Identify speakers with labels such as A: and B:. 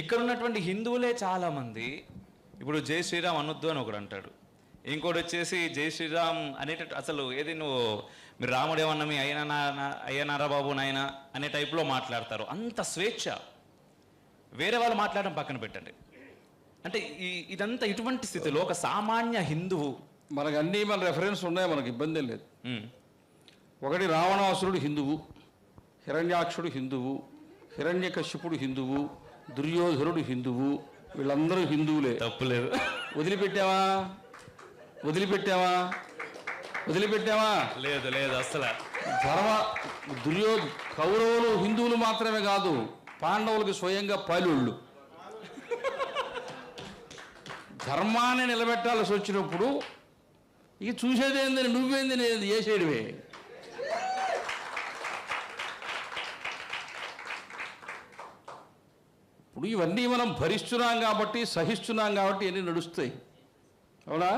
A: ఇక్కడ ఉన్నటువంటి హిందువులే చాలా మంది ఇప్పుడు జై శ్రీరామ్ అనొద్దు అని ఒకడు అంటాడు. ఇంకోటి వచ్చేసి జై శ్రీరామ్ అనేటట్టు అసలు ఏది నువ్వు మీరు రాముడు ఏమన్నా మీ అయ్యనా అయ్యనారా బాబు నాయన అనే టైప్లో మాట్లాడతారు. అంత స్వేచ్ఛ. వేరే వాళ్ళు మాట్లాడడం పక్కన పెట్టండి. అంటే ఈ ఇదంతా ఇటువంటి స్థితిలో ఒక సామాన్య హిందువు
B: మనకు అన్నీ మన రెఫరెన్స్ ఉన్నాయి మనకు ఇబ్బంది లేదు. ఒకటి రావణాసురుడు హిందువు హిరణ్యాక్షుడు హిందువు హిరణ్యకశ్యపుడు హిందువు దుర్యోధనుడు హిందువు వీళ్ళందరూ హిందువులే.
A: తప్పులేదు.
B: వదిలిపెట్టావా? వదిలిపెట్టావా? వదిలిపెట్టావా?
A: లేదు లేదు అసలు
B: ధర్మ దుర్యో కౌరవులు హిందువులు మాత్రమే కాదు పాండవులకు స్వయంగా పాలుళ్ళు. ధర్మాన్ని నిలబెట్టాల్సి వచ్చినప్పుడు ఇక చూసేది ఏందని నువ్వేంది నేను చేసేయడమే. ఇప్పుడు ఇవన్నీ మనం భరిస్తున్నాం కాబట్టి సహిస్తున్నాం కాబట్టి ఇవన్నీ నడుస్తాయి. అవునా?